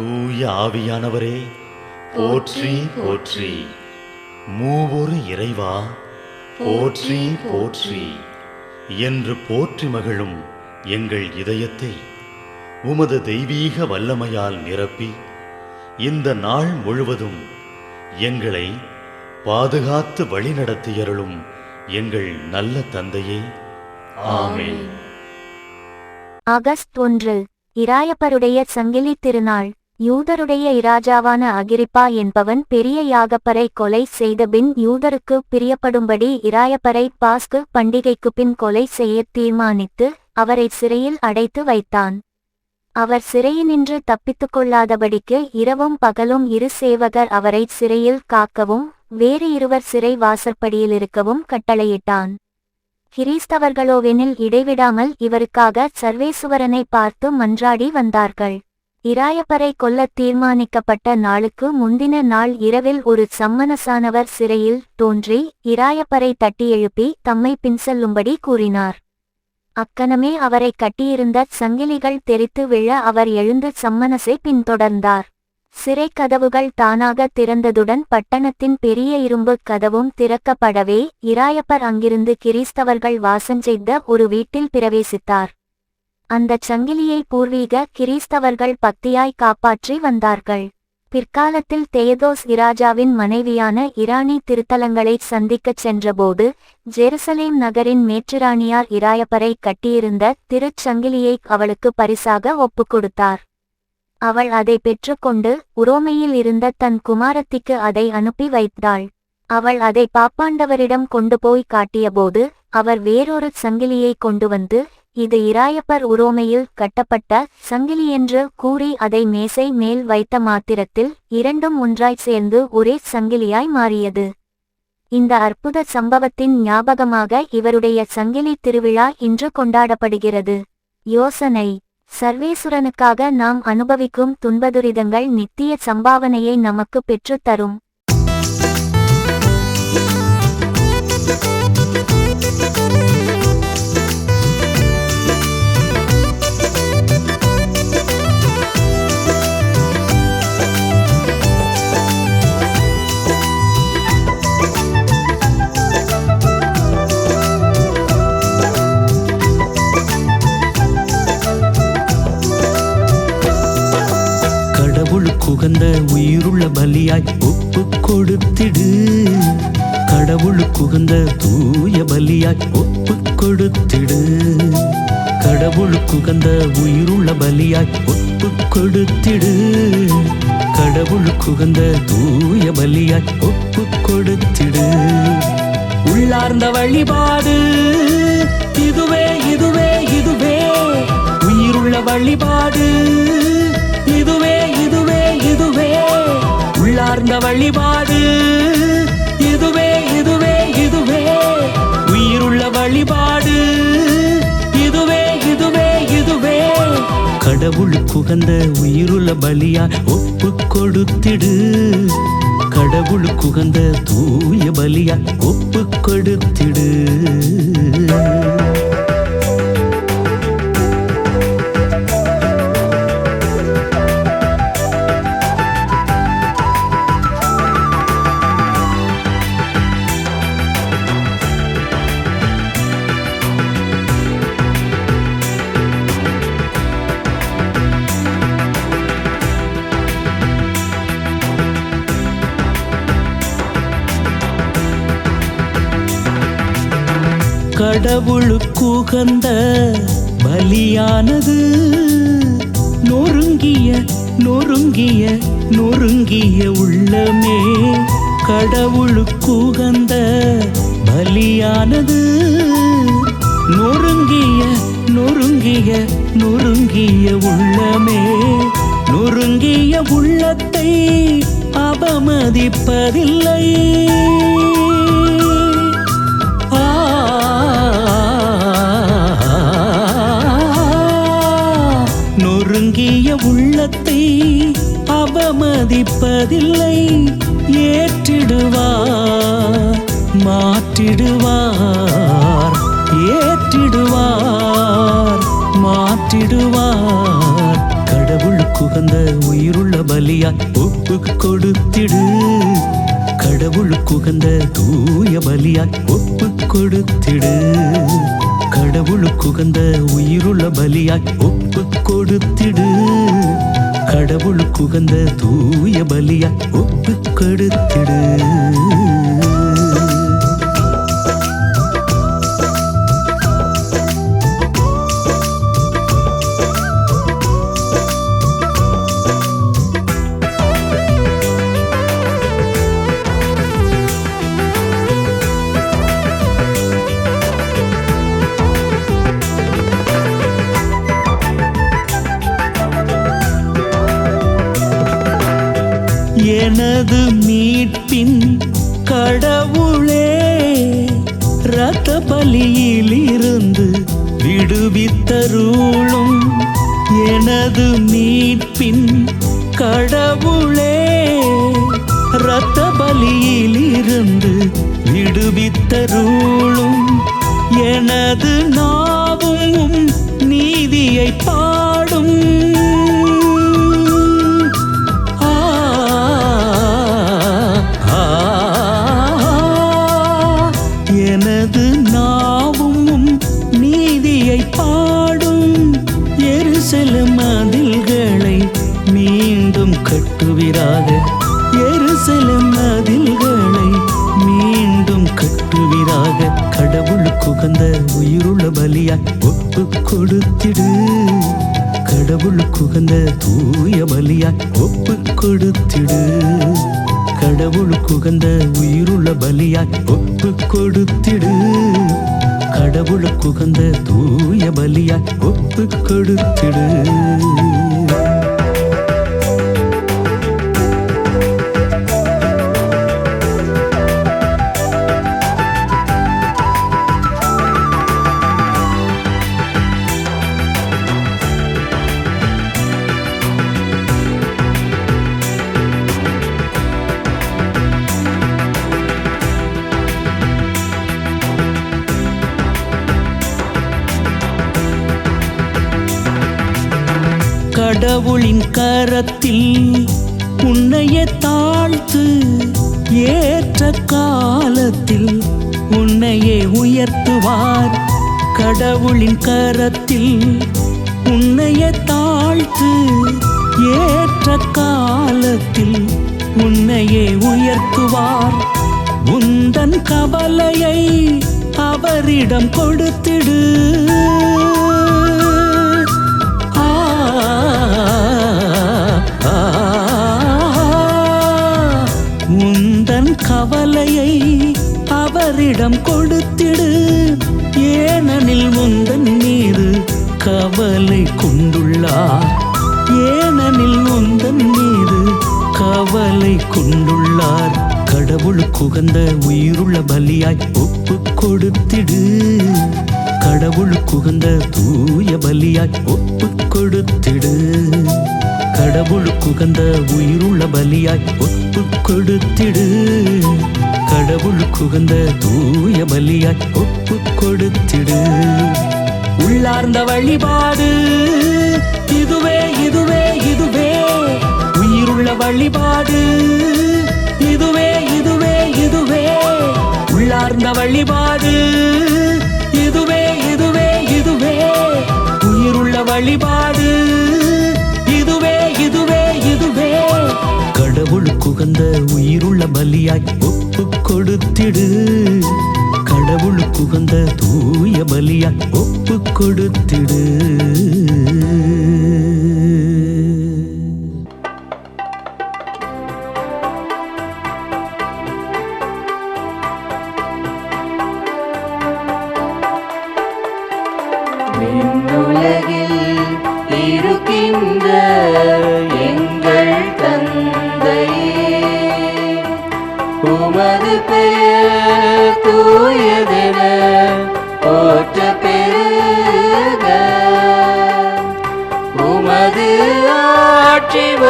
தூய ஆவியானவரே போற்றி போற்றி. மூவொரு இறைவா போற்றி போற்றி. என்று போற்றி மகிழும் எங்கள் இதயத்தை. உமது தெய்வீக வல்லமையால் நிரப்பி இந்த நாள் முழுவதும் எங்களை பாதுகாத்து வழிநடத்தியருளும் எங்கள் நல்ல தந்தையே. ஆமேன். ஆகஸ்ட் ஒன்று இராயப்பருடைய சங்கிலி திருநாள். யூதருடைய இராஜாவான அகிரிப்பா என்பவன் பெரிய யாகப்பரை கொலை செய்தபின் யூதருக்கு பிரியப்படும்படி இராயப்பரை பாஸ்கு பண்டிகைக்கு பின் கொலை செய்ய தீர்மானித்து அவரை சிறையில் அடைத்து வைத்தான். அவர் சிறையினின்று தப்பித்துக் கொள்ளாதபடிக்கு இரவும் பகலும் இரு சேவகர் அவரை சிறையில் காக்கவும் வேறு இருவர் சிறை வாசற்படியில் இருக்கவும் கட்டளையிட்டான். கிரீஸ்தவர்களோவெனில் இடைவிடாமல் இவருக்காக சர்வேசுவரனை பார்த்து மன்றாடி வந்தார்கள். இராயப்பரை கொல்ல தீர்மானிக்கப்பட்ட நாளுக்கு முந்தின நாள் இரவில் ஒரு சம்மனசானவர் சிறையில் தோன்றி இராயப்பரை தட்டி எழுப்பி தம்மை பின்செல்லும்படி கூறினார். அக்கணமே அவரை கட்டியிருந்த சங்கிலிகள் தெரித்து விழ அவர் எழுந்து சம்மனசை பின்தொடர்ந்தார். சிறை கதவுகள் தானாக திறந்ததுடன் பட்டணத்தின் பெரிய இரும்பு கதவும் திறக்கப்படவே இராயப்பர் அங்கிருந்து கிறிஸ்தவர்கள் வாசஞ்செய்த ஒரு வீட்டில் பிரவேசித்தார். அந்தச் சங்கிலியை பூர்வீக கிறிஸ்தவர்கள் பக்தியாய் காப்பாற்றி வந்தார்கள். பிற்காலத்தில் தேதோஸ் இராஜாவின் மனைவியான இராணி திருத்தலங்களை சந்திக்கச் சென்றபோது ஜெருசலேம் நகரின் மேற்றிராணியார் இராயப்பரை கட்டியிருந்த திருச்சங்கிலியை அவளுக்கு பரிசாக ஒப்புக் கொடுத்தார். அவள் அதை பெற்றுக்கொண்டு உரோமையில் இருந்த தன் குமாரத்திக்கு அதை அனுப்பி வைத்தாள். அவள் அதை பாப்பாண்டவரிடம் கொண்டு போய் காட்டியபோது அவர் வேறொரு சங்கிலியை கொண்டு வந்து இது இராயப்பர் உரோமையில் கட்டப்பட்ட சங்கிலி என்று கூறி அதை மேசை மேல் வைத்த மாத்திரத்தில் இரண்டும் ஒன்றாய் சேர்ந்து ஒரே சங்கிலியாய் மாறியது. இந்த அற்புத சம்பவத்தின் ஞாபகமாக இவருடைய சங்கிலி திருவிழா இன்று கொண்டாடப்படுகிறது. யோசனை. சர்வேசுரனுக்காக நாம் அனுபவிக்கும் துன்பதுரிதங்கள் நித்திய சம்பாவனையை நமக்கு பெற்றுத் தரும். உகந்த உயிருள்ள பலியாய் ஒப்பு கொடுத்திடு. கடவுளுக்குகந்த தூய பலியாய் ஒப்பு கொடுத்திடு. கடவுளுக்குகந்த உயிருள்ள பலியாய் ஒப்பு கொடுத்திடு. கடவுளுக்குகந்த தூய பலியாய் ஒப்பு கொடுத்திடு. உள்ளார்ந்த வழிபாடு இதுவே இதுவே இதுவே. உயிருள்ள வழிபாடு இதுவே இதுவே இதுவே. உள்ளார்ந்த வழிபாடு. இதுவே இதுவே இதுவே. உயிருள்ள வழிபாடு. இதுவே இதுவே இதுவே. கடவுளுக்குகந்த உயிருள்ள பலியா ஒப்பு கொடுத்திடு. கடவுளுக்குகந்த தூய பலியா ஒப்பு கொடுத்திடு. கடவுளுக்குகந்த பலியானது. நொறுங்கிய நொறுங்கிய நொறுங்கிய உள்ளமே கடவுளுக்குகந்த பலியானது. நொறுங்கிய நொறுங்கிய நொறுங்கிய உள்ளமே நொறுங்கிய உள்ளத்தை அவமதிப்பதில்லை. அவமதிப்பதில்லை ஏற்றிடுவார் மாற்றிடுவார் ஏற்றிடுவார் மாற்றிடுவார். கடவுள் குகந்த உயிருள்ள பலியா ஒப்பு கொடுத்திடு. கடவுள் குகந்த தூய பலியாய் ஒப்பு கொடுத்திடு. கடவுளுக்குகந்த உயிருள்ள பலியாய் ஒப்பு கொடுத்திடு. கடவுள் குகந்த தூய பலியா ஒப்பு கொடுத்திடு. எனது மீட்பின் கடவுளே ரத்த பலியிலிருந்து விடுவித்தருளும் எனது மீட்பின் கடவுளே ரத்த பலியிலிருந்து விடுவித்தருளும் எனது நாவும் நீதியை பாடும் கட்டுவீராக எருசலம் மதில்களை மீண்டும் கட்டுவீராக கடவுளுக்குகந்த உயிருள்ள பலியாய் ஒப்பு கொடுத்திடு. கடவுளுக்கு கடவுளுக்குகந்த தூய பலியாய் ஒப்பு கொடுத்திடு. கடவுளுக்கு கடவுளுக்குகந்த உயிருள்ள பலியாய் ஒப்பு கொடுத்திடு. கடவுளுக்கு கடவுளுக்குகந்த தூய பலியாய் ஒப்பு கொடுத்திடு. கடவுளின் கரத்தில் உன்னையே தாழ்த்து ஏற்ற காலத்தில் உன்னையே உயர்த்துவார். கடவுளின் கரத்தில் உன்னையே தாழ்த்து ஏற்ற காலத்தில் உன்னையே உயர்த்துவார். உந்தன் கவலையை அவரிடம் கொடுத்திடு. உந்தன் கவலையை அவரிடம் கொடுத்திடு. ஏனெனில் உந்தன் மீது கவலை கொண்டுள்ளார் ஏனெனில் உந்தன் மீது கவலை கொண்டுள்ளார். கடவுளுக்குகந்த உயிருள்ள பலியாய் ஒப்பு கொடுத்திடு. கடவுளுக்குகந்த தூய பலியாய் ஒப்பு கொடுத்திடு. கடவுளுக்குகந்த உயிருள்ள பலியாய் ஒப்பு கொடுத்திடு. கடவுளுக்குகந்த தூய பலியாய் ஒப்பு கொடுத்திடு. உள்ளார்ந்த வழிபாடு. இதுவே இதுவே இதுவே. உயிருள்ள வழிபாடு. இதுவே இதுவே இதுவே. உள்ளார்ந்த வழிபாடு. வழிபாடு. இதுவே இதுவே இதுவே. கடவுளுக்குகந்த உயிருள்ள பலியாய் ஒப்பு கொடுத்திடு. கடவுளுக்குகந்த தூய பலியாய் ஒப்பு கொடுத்திடு.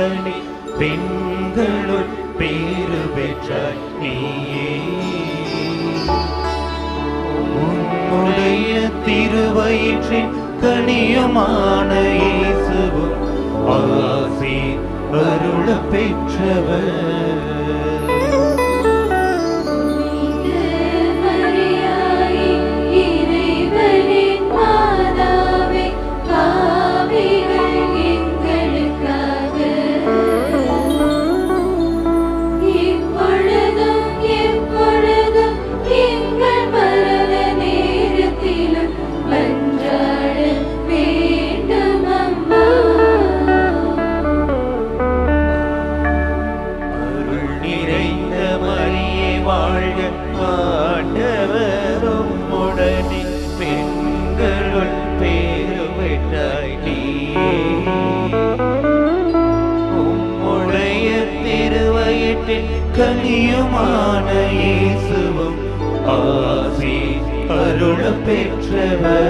உடனே பெண்களுள் பேரு பெற்றாய் நீயே. உன்னுடைய திருவயிற்றின் கனியுமான இயேசுவும் ஆசி அருள பெற்றவர். அருள பெற்றவர் புனித